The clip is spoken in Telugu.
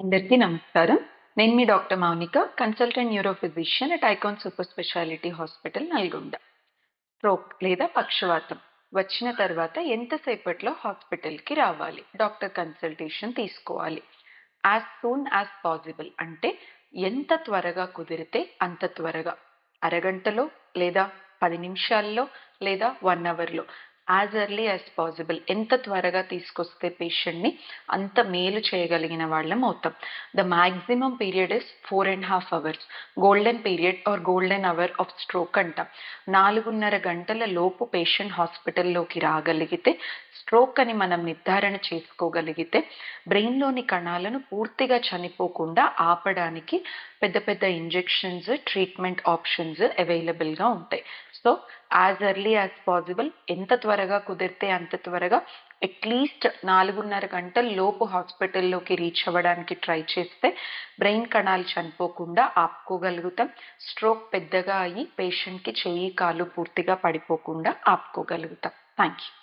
అందరికీ నమస్కారం. నేను మీ doctor Mounika consultant neuro physician at Icon super speciality hospital Nalgonda. Stroke లేదా పక్షవాతం వచ్చిన తర్వాత ఎంతసేపట్లో హాస్పిటల్కి రావాలి? డాక్టర్ కన్సల్టేషన్ తీసుకోవాలి. యాజ్ సూన్ యాజ్ పాసిబుల్ అంటే ఎంత త్వరగా కుదిరితే అంత త్వరగా. అరగంటలో లేదా పది నిమిషాల్లో లేదా వన్ అవర్లో. యాజ్ ఎర్లీ యాజ్ పాసిబుల్ ఎంత త్వరగా తీసుకొస్తే పేషెంట్ని అంత మేలు చేయగలిగిన వాళ్ళం అవుతాం. The maximum period is four and half hours golden period or golden hour of stroke అంటాం. నాలుగున్నర గంటల లోపు పేషెంట్ హాస్పిటల్లోకి రాగలిగితే స్ట్రోక్ అని మనం నిర్ధారణ చేసుకోగలిగితే బ్రెయిన్లోని కణాలను పూర్తిగా చనిపోకుండా ఆపడానికి పెద్ద పెద్ద ఇంజెక్షన్స్ ట్రీట్మెంట్ ఆప్షన్స్ అవైలబుల్గా ఉంటాయి. So as early as possible ఎంత త్వరగా కుదిరితే అంత త్వరగా అట్లీస్ట్ నాలుగున్నర గంటల లోపు హాస్పిటల్లోకి రీచ్ అవ్వడానికి ట్రై చేస్తే బ్రెయిన్ కణాలు చనిపోకుండా ఆపుకోగలుగుతాం. స్ట్రోక్ పెద్దగా అయ్యి పేషెంట్కి చెయ్యి కాలు పూర్తిగా పడిపోకుండా ఆపుకోగలుగుతాం. Thank you